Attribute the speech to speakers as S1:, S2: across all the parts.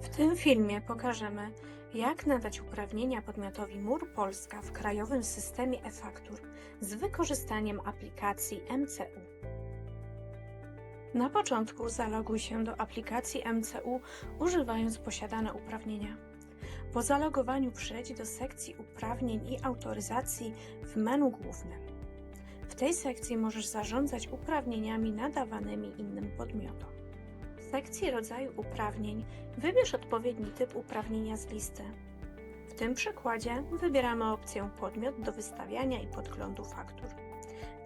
S1: W tym filmie pokażemy, jak nadać uprawnienia podmiotowi Mur Polska w krajowym systemie e-faktur z wykorzystaniem aplikacji MCU. Na początku zaloguj się do aplikacji MCU używając posiadane uprawnienia. Po zalogowaniu przejdź do sekcji uprawnień i autoryzacji w menu głównym. W tej sekcji możesz zarządzać uprawnieniami nadawanymi innym podmiotom. Sekcji rodzaju uprawnień wybierz odpowiedni typ uprawnienia z listy. W tym przykładzie wybieramy opcję podmiot do wystawiania i podglądu faktur.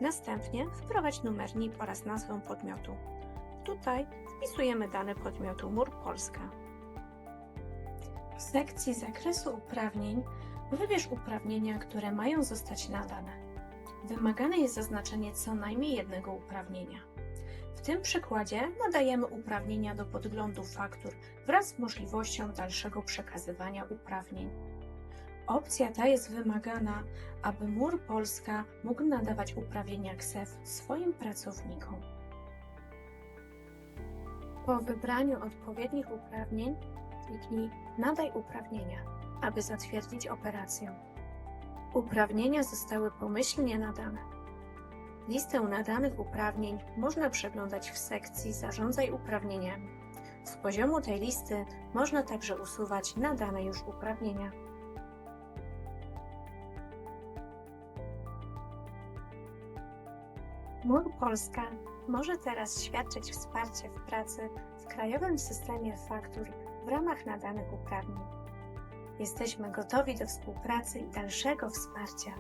S1: Następnie wprowadź numer NIP oraz nazwę podmiotu. Tutaj wpisujemy dane podmiotu MUR Polska. W sekcji zakresu uprawnień wybierz uprawnienia, które mają zostać nadane. Wymagane jest zaznaczenie co najmniej jednego uprawnienia. Tym przykładzie nadajemy uprawnienia do podglądu faktur wraz z możliwością dalszego przekazywania uprawnień. Opcja ta jest wymagana, aby MUR Polska mógł nadawać uprawnienia KSEF swoim pracownikom. Po wybraniu odpowiednich uprawnień kliknij Nadaj uprawnienia, aby zatwierdzić operację. Uprawnienia zostały pomyślnie nadane. Listę nadanych uprawnień można przeglądać w sekcji Zarządzaj uprawnieniami. Z poziomu tej listy można także usuwać nadane już uprawnienia. MUR Polska może teraz świadczyć wsparcie w pracy w krajowym systemie faktur w ramach nadanych uprawnień. Jesteśmy gotowi do współpracy i dalszego wsparcia.